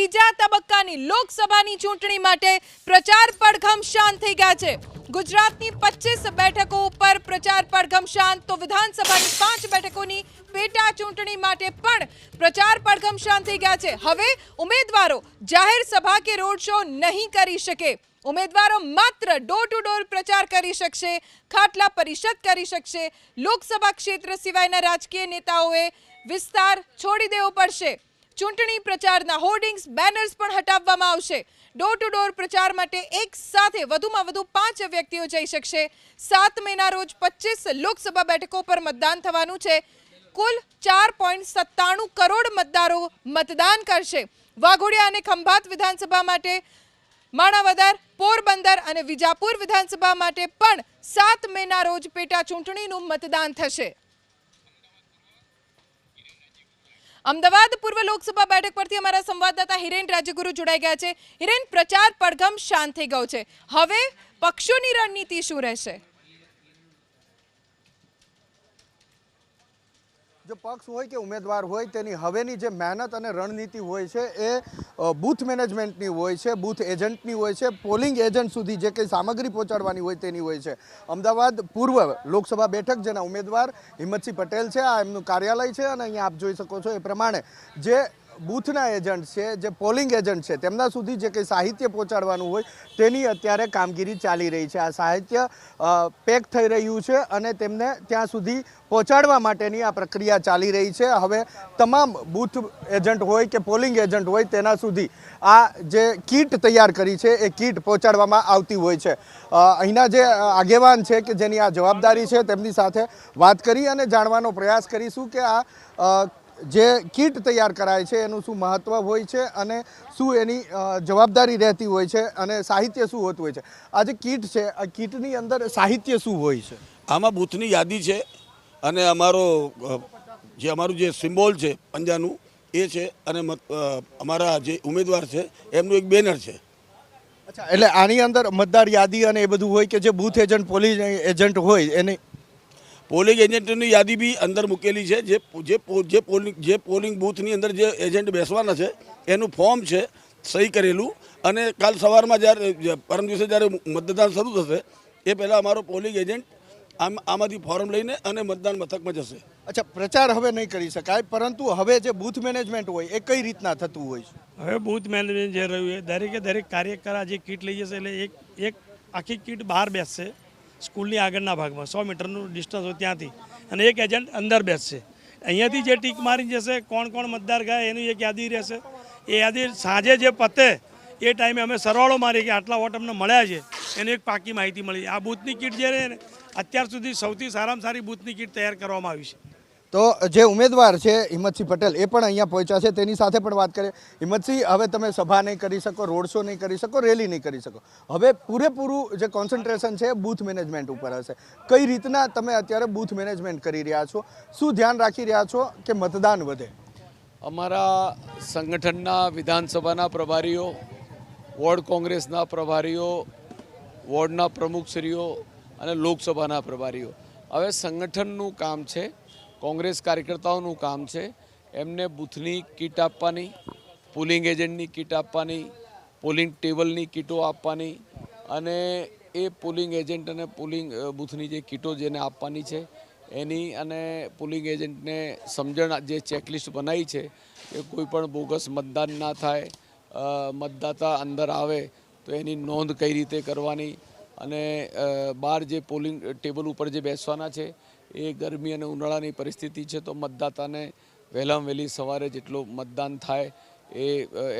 ત્રીજા તબક્કાની લોકસભાની ચૂંટણી માટે પ્રચાર પડઘમ શાંત થઈ ગયા છે. ગુજરાતની પચીસ બેઠકો ઉપર પ્રચાર પડઘમ શાંત, તો વિધાનસભાની પાંચ બેઠકોની પેટા ચૂંટણી માટે પણ પ્રચાર પડઘમ શાંત થઈ ગયા છે. હવે ઉમેદવારો જાહેર સભા કે રોડ શો નહીં કરી શકે. ઉમેદવારો માત્ર ડોર ટુ ડોર પ્રચાર કરી શકશે, ખાટલા પરિષદ કરી શકશે. લોકસભા ક્ષેત્ર સિવાયના રાજકીય નેતાઓએ વિસ્તાર છોડી દેવો પડશે. ચૂંટણી પ્રચારના હોર્ડિંગ્સ, બેનર્સ પણ હટાવવામાં આવશે. ડોર ટુ ડોર પ્રચાર માટે એક સાથે વધુમાં વધુ પાંચ વ્યક્તિઓ જઈ શકશે. સાત મેના રોજ પચીસ લોકસભા બેઠકો પર મતદાન થવાનું છે. કુલ ચાર પોઈન્ટ સત્તાણું કરોડ મતદારો મતદાન કરશે. વાઘોડિયા અને ખંભાત વિધાનસભા માટે માણાવદર, પોરબંદર અને વિજાપુર વિધાનસભા માટે પણ સાત મેના રોજ પેટા ચૂંટણીનું મતદાન થશે. અમદાવાદ પૂર્વ લોકસભા બેઠક પરથી અમારા સંવાદદાતા હિરેન રાજગુરુ જોડાઈ ગયા છે. હિરેન, પ્રચાર પડઘમ શાંત થઈ ગયો છે. હવે પક્ષોની રણનીતિ શું રહેશે? જો પક્ષ હોય કે ઉમેદવાર હોય, તેની હવેની જે મહેનત અને રણનીતિ હોય છે, એ બૂથ મેનેજમેન્ટની હોય છે, બૂથ એજન્ટની હોય છે, પોલિંગ એજન્ટ સુધી જે કંઈ સામગ્રી પહોંચાડવાની હોય તેની હોય છે. અમદાવાદ પૂર્વ લોકસભા બેઠક જેના ઉમેદવાર હિંમતસિંહ પટેલ છે, આ એમનું કાર્યાલય છે અને અહીંયા આપ જોઈ શકો છો એ પ્રમાણે જે બૂથના એજન્ટ છે, જે પોલિંગ એજન્ટ છે, તેમના સુધી જે કંઈ સાહિત્ય પહોંચાડવાનું હોય તેની અત્યારે કામગીરી ચાલી રહી છે. આ સાહિત્ય પેક થઈ રહ્યું છે અને તેમને ત્યાં સુધી પહોંચાડવા માટેની આ પ્રક્રિયા ચાલી રહી છે. હવે તમામ બૂથ એજન્ટ હોય કે પોલિંગ એજન્ટ હોય તેના સુધી આ જે કીટ તૈયાર કરી છે એ કીટ પહોંચાડવામાં આવતી હોય છે. અહીંના જે આગેવાન છે કે જેની આ જવાબદારી છે તેમની સાથે વાત કરી અને જાણવાનો પ્રયાસ કરીશું કે આ જે કીટ તૈયાર કરાય છે એનું શું મહત્વ હોય છે અને શું એની જવાબદારી રહેતી હોય છે અને સાહિત્ય શું હોતું હોય છે? આ જે કીટ છે આ કીટની અંદર સાહિત્ય શું હોય છે? આમાં બૂથની યાદી છે અને અમારો જે અમારું જે સિમ્બોલ છે પંજાનું એ છે અને અમારા જે ઉમેદવાર છે એમનું એક બેનર છે. અચ્છા એટલે આની અંદર મતદાર યાદી અને એ બધું હોય કે જે બૂથ એજન્ટ પોલીસ એજન્ટ હોય એની પોલિંગ એજન્ટની યાદી બી અંદર મૂકેલી છે. જે જે જે પોલિંગ જે પોલિંગ બૂથની અંદર જે એજન્ટ બેસવાના છે એનું ફોર્મ છે સહી કરેલું. અને કાલ સવારમાં જ્યારે પરમ દિવસે જ્યારે મતદાન શરૂ થશે એ પહેલાં અમારો પોલિંગ એજન્ટ આમ આમાંથી ફોર્મ લઈને અને મતદાન મથકમાં જશે. અચ્છા પ્રચાર હવે નહીં કરી શકાય પરંતુ હવે જે બૂથ મેનેજમેન્ટ હોય એ કઈ રીતના થતું હોય છે? હવે બૂથ મેનેજમેન્ટ જે રહ્યું એ દરેકે દરેક કાર્યકર જે કીટ લઈ જશે એટલે એક એક આખી કીટ બહાર બેસશે. સ્કૂલની આગળના ભાગમાં, સો મીટરનું ડિસ્ટન્સ હોય ત્યાંથી. અને એક એજન્ટ અંદર બેસશે. અહીંયાથી જે ટીક મારી જશે, કોણ કોણ મતદાર ગયા, એની એક યાદી રહેશે. એ યાદી સાંજે જે પતે, એ ટાઈમે અમે સરવાળો મારી કે આટલા વોટ અમને મળ્યા છે. એની એક પાકી માહિતી મળી. આ બૂથની કીટ જે રહે ને, અત્યાર સુધી સૌથી સારામાં સારી બૂથની કીટ તૈયાર કરવામાં આવી છે. તો જે ઉમેદવાર છે હિંમતસિંહ પટેલ એ પણ અહીંયા પહોંચ્યા છે. તેની સાથે પણ વાત કરીએ. હિંમતસિંહ, હવે તમે સભા નહીં કરી શકો, રોડ શો નહીં કરી શકો, રેલી નહીં કરી શકો. હવે પૂરેપૂરું જે કોન્સન્ટ્રેશન છે બૂથ મેનેજમેન્ટ ઉપર હશે. કઈ રીતના તમે અત્યારે બૂથ મેનેજમેન્ટ કરી રહ્યા છો? શું ધ્યાન રાખી રહ્યા છો કે મતદાન વધે? અમારા સંગઠનના વિધાનસભાના પ્રભારીઓ, વોર્ડ કોંગ્રેસના પ્રભારીઓ, વોર્ડના પ્રમુખશ્રીઓ અને લોકસભાના પ્રભારીઓ. હવે સંગઠનનું કામ છે કોંગ્રેસ કાર્યકર્તાઓનું કામ છે. એમને બૂથની કીટ આપવાની, પોલિંગ એજન્ટની કીટ આપવાની, પોલિંગ ટેબલની કીટો આપવાની અને એ પોલિંગ એજન્ટ અને પોલિંગ બૂથની જે કીટો જેને આપવાની છે, એની અને પોલિંગ એજન્ટને સમજણ, જે ચેકલિસ્ટ બનાવી છે કે કોઈ પણ બોગસ મતદાન ના થાય મતદાતા અંદર આવે, તો એની નોંધ કઈ રીતે કરવાની અને બહાર જે પોલિંગ ટેબલ ઉપર જે બેસવાના છે એ ગરમી અને ઉનાળાની પરિસ્થિતિ છે તો મતદાતાને વહેલામાં વહેલી સવારે જેટલું મતદાન થાય એ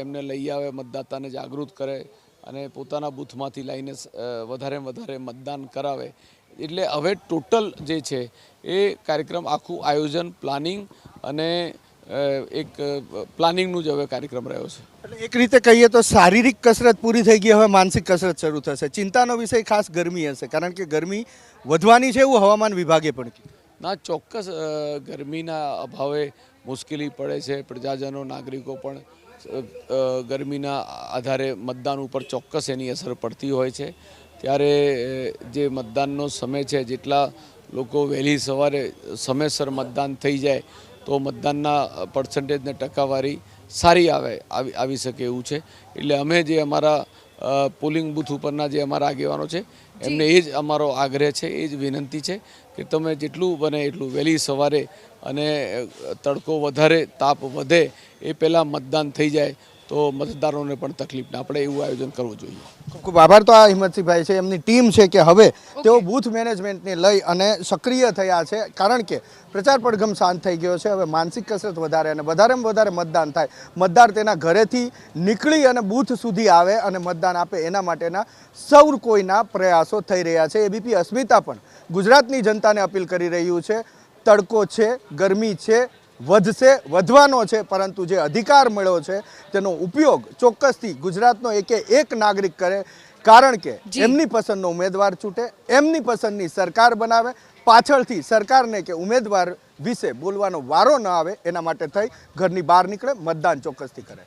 એમને લઈ આવે, મતદાતાને જાગૃત કરે અને પોતાના બૂથમાંથી લઈને વધારે વધારે મતદાન કરાવે. એટલે હવે ટોટલ જે છે એ કાર્યક્રમ આખું આયોજન, પ્લાનિંગ અને એક પ્લાનિંગનું જ હવે કાર્યક્રમ રહ્યો છે. એટલે એક રીતે કહીએ તો શારીરિક કસરત પૂરી થઈ ગઈ હવે માનસિક કસરત શરૂ થશે. ચિંતાનો વિષય ખાસ ગરમી હશે કારણ કે ગરમી વધવાની છે એવું હવામાન વિભાગે પણ કીધું. ના ચોક્કસ ગરમીના અભાવે મુશ્કેલી પડે છે. પ્રજાજનો નાગરિકો પણ ગરમીના આધારે મતદાન ઉપર ચોક્કસ એની અસર પડતી હોય છે. ત્યારે જે મતદાનનો સમય છે જેટલા લોકો વહેલી સવારે સમયસર મતદાન થઈ જાય તો મતદાનના પર્સન્ટેજને ટકાવારી સારી આવે આવી શકે એવું છે. એટલે અમે જે અમારા પોલિંગ બૂથ ઉપરના જે અમારા આગેવાનો છે એમને એ જ અમારો આગ્રહ છે એ જ વિનંતી છે કે તમે જેટલું બને એટલું વહેલી સવારે અને તડકો વધારે તાપ વધે એ પહેલાં મતદાન થઈ જાય. તો મતદારોને પણ તકલીફ ના પડે એવું આયોજન કરવું જોઈએ. ખૂબ ખૂબ આભાર. તો આ હિંમતસિંહભાઈ છે એમની ટીમ છે કે હવે તેઓ બૂથ મેનેજમેન્ટને લઈ અને સક્રિય થયા છે. કારણ કે પ્રચાર પડઘમ શાંત થઈ ગયો છે. હવે માનસિક કસરત વધારે અને વધારેમાં વધારે મતદાન થાય. મતદાર તેના ઘરેથી નીકળી અને બૂથ સુધી આવે અને મતદાન આપે એના માટેના સૌ કોઈના પ્રયાસો થઈ રહ્યા છે. એબીપી અસ્મિતા પણ ગુજરાતની જનતાને અપીલ કરી રહ્યું છે. તડકો છે ગરમી છે વધશે વધવાનો છે પરંતુ જે અધિકાર મળ્યો છે તેનો ઉપયોગ ચોક્કસથી ગુજરાતનો એકે એક નાગરિક કરે કારણ કે. એમની પસંદનો ઉમેદવાર છૂટે એમની પસંદની સરકાર બનાવે પાછળથી સરકારને કે ઉમેદવાર વિશે બોલવાનો વારો ન આવે એના માટે થઈ ઘરની બહાર નીકળે મતદાન ચોક્કસથી કરે